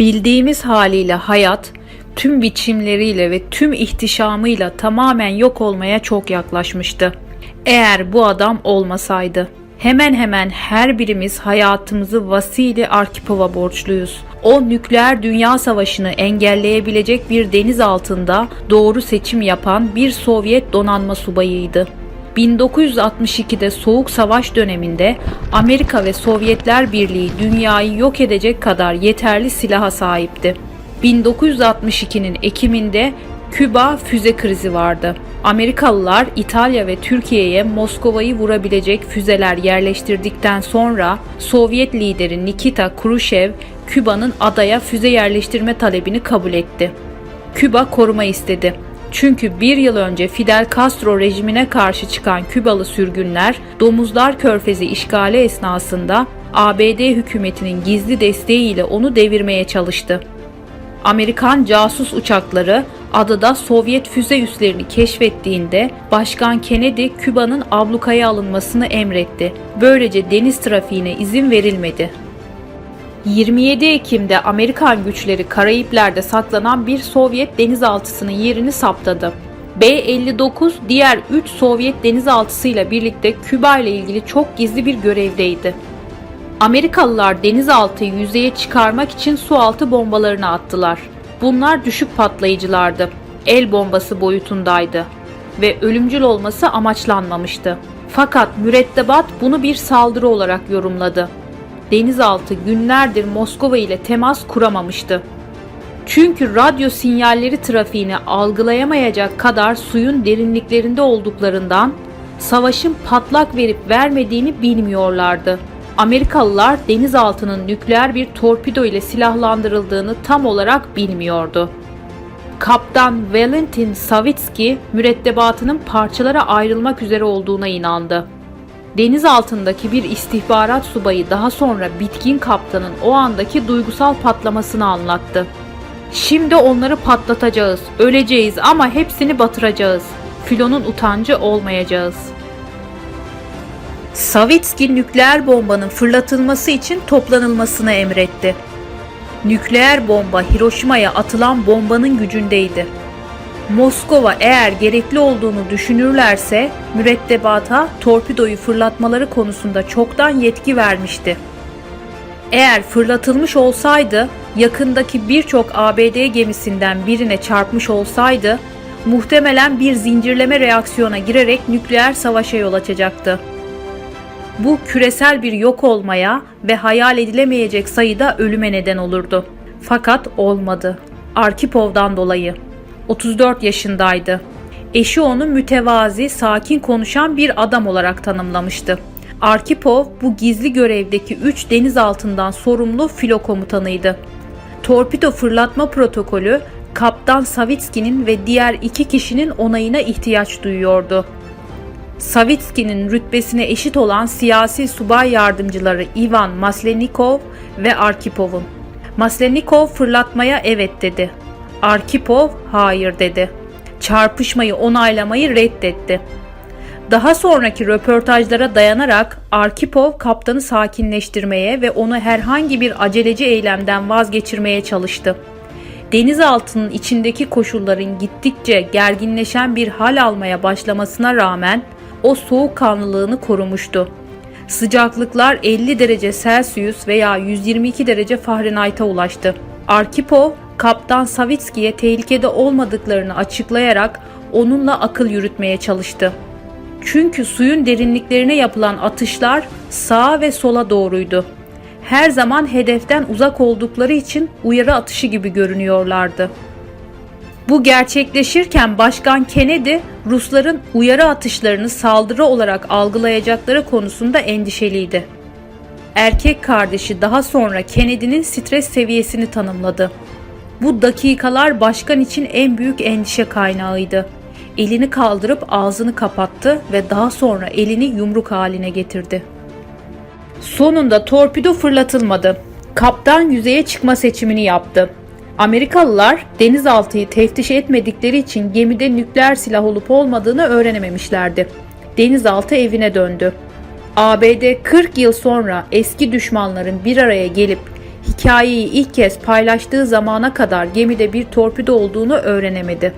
Bildiğimiz haliyle hayat tüm biçimleriyle ve tüm ihtişamıyla tamamen yok olmaya çok yaklaşmıştı. Eğer bu adam olmasaydı hemen hemen her birimiz hayatımızı Vasili Arkipov'a borçluyuz. O nükleer dünya savaşını engelleyebilecek bir deniz altında doğru seçim yapan bir Sovyet donanma subayıydı. 1962'de Soğuk Savaş döneminde Amerika ve Sovyetler Birliği dünyayı yok edecek kadar yeterli silaha sahipti. 1962'nin Ekim'inde Küba füze krizi vardı. Amerikalılar İtalya ve Türkiye'ye Moskova'yı vurabilecek füzeler yerleştirdikten sonra Sovyet lideri Nikita Khrushchev Küba'nın adaya füze yerleştirme talebini kabul etti. Küba koruma istedi. Çünkü bir yıl önce Fidel Castro rejimine karşı çıkan Kübalı sürgünler Domuzlar Körfezi işgali esnasında ABD hükümetinin gizli desteğiyle onu devirmeye çalıştı. Amerikan casus uçakları adada Sovyet füze üslerini keşfettiğinde Başkan Kennedy Küba'nın ablukaya alınmasını emretti. Böylece deniz trafiğine izin verilmedi. 27 Ekim'de Amerikan güçleri Karayipler'de saklanan bir Sovyet denizaltısının yerini saptadı. B-59 diğer 3 Sovyet denizaltısıyla birlikte Küba ile ilgili çok gizli bir görevdeydi. Amerikalılar denizaltıyı yüzeye çıkarmak için sualtı bombalarını attılar. Bunlar düşük patlayıcılardı. El bombası boyutundaydı ve ölümcül olması amaçlanmamıştı. Fakat mürettebat bunu bir saldırı olarak yorumladı. Denizaltı günlerdir Moskova ile temas kuramamıştı. Çünkü radyo sinyalleri trafiğini algılayamayacak kadar suyun derinliklerinde olduklarından savaşın patlak verip vermediğini bilmiyorlardı. Amerikalılar denizaltının nükleer bir torpido ile silahlandırıldığını tam olarak bilmiyordu. Kaptan Valentin Savitski mürettebatının parçalara ayrılmak üzere olduğuna inandı. Deniz altındaki bir istihbarat subayı daha sonra bitkin kaptanın o andaki duygusal patlamasını anlattı. Şimdi onları patlatacağız, öleceğiz ama hepsini batıracağız. Filonun utancı olmayacağız. Savitski nükleer bombanın fırlatılması için toplanılmasını emretti. Nükleer bomba Hiroşima'ya atılan bombanın gücündeydi. Moskova eğer gerekli olduğunu düşünürlerse mürettebata torpidoyu fırlatmaları konusunda çoktan yetki vermişti. Eğer fırlatılmış olsaydı yakındaki birçok ABD gemisinden birine çarpmış olsaydı muhtemelen bir zincirleme reaksiyona girerek nükleer savaşa yol açacaktı. Bu küresel bir yok olmaya ve hayal edilemeyecek sayıda ölüme neden olurdu. Fakat olmadı. Arkipov'dan dolayı. 34 yaşındaydı. Eşi onu mütevazi, sakin konuşan bir adam olarak tanımlamıştı. Arkipov bu gizli görevdeki 3 deniz altından sorumlu filo komutanıydı. Torpido fırlatma protokolü Kaptan Savitski'nin ve diğer iki kişinin onayına ihtiyaç duyuyordu. Savitski'nin rütbesine eşit olan siyasi subay yardımcıları Ivan Maslenikov ve Arkipov'un. Maslenikov fırlatmaya evet dedi. Arkipov hayır dedi. Çarpışmayı onaylamayı reddetti. Daha sonraki röportajlara dayanarak Arkipov kaptanı sakinleştirmeye ve onu herhangi bir aceleci eylemden vazgeçirmeye çalıştı. Denizaltının içindeki koşulların gittikçe gerginleşen bir hal almaya başlamasına rağmen o soğukkanlılığını korumuştu. Sıcaklıklar 50 derece Celsius veya 122 derece Fahrenheit'a ulaştı. Arkipov, Kaptan Savitski'ye tehlikede olmadıklarını açıklayarak onunla akıl yürütmeye çalıştı. Çünkü suyun derinliklerine yapılan atışlar sağa ve sola doğruydu. Her zaman hedeften uzak oldukları için uyarı atışı gibi görünüyorlardı. Bu gerçekleşirken Başkan Kennedy Rusların uyarı atışlarını saldırı olarak algılayacakları konusunda endişeliydi. Erkek kardeşi daha sonra Kennedy'nin stres seviyesini tanımladı. Bu dakikalar başkan için en büyük endişe kaynağıydı. Elini kaldırıp ağzını kapattı ve daha sonra elini yumruk haline getirdi. Sonunda torpido fırlatılmadı. Kaptan yüzeye çıkma seçimini yaptı. Amerikalılar denizaltıyı teftiş etmedikleri için gemide nükleer silah olup olmadığını öğrenememişlerdi. Denizaltı evine döndü. ABD 40 yıl sonra eski düşmanların bir araya gelip hikayeyi ilk kez paylaştığı zamana kadar gemide bir torpido olduğunu öğrenemedi.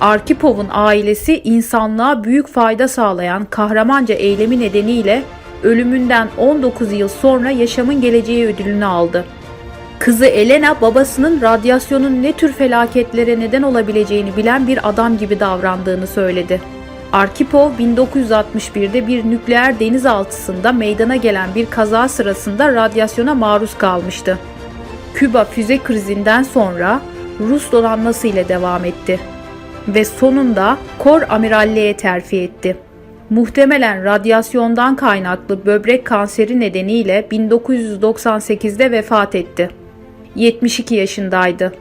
Arkipov'un ailesi insanlığa büyük fayda sağlayan kahramanca eylemi nedeniyle ölümünden 19 yıl sonra yaşamın geleceği ödülünü aldı. Kızı Elena babasının radyasyonun ne tür felaketlere neden olabileceğini bilen bir adam gibi davrandığını söyledi. Arkipov 1961'de bir nükleer denizaltısında meydana gelen bir kaza sırasında radyasyona maruz kalmıştı. Küba füze krizinden sonra Rus donanması ile devam etti ve sonunda kor amiralliğe terfi etti. Muhtemelen radyasyondan kaynaklı böbrek kanseri nedeniyle 1998'de vefat etti. 72 yaşındaydı.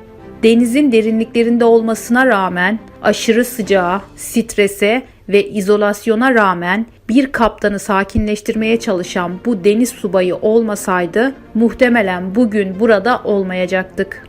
Denizin derinliklerinde olmasına rağmen aşırı sıcağa, strese ve izolasyona rağmen bir kaptanı sakinleştirmeye çalışan bu deniz subayı olmasaydı muhtemelen bugün burada olmayacaktık.